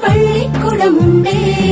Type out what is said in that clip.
பள்ளிக்கூடம் உண்டே.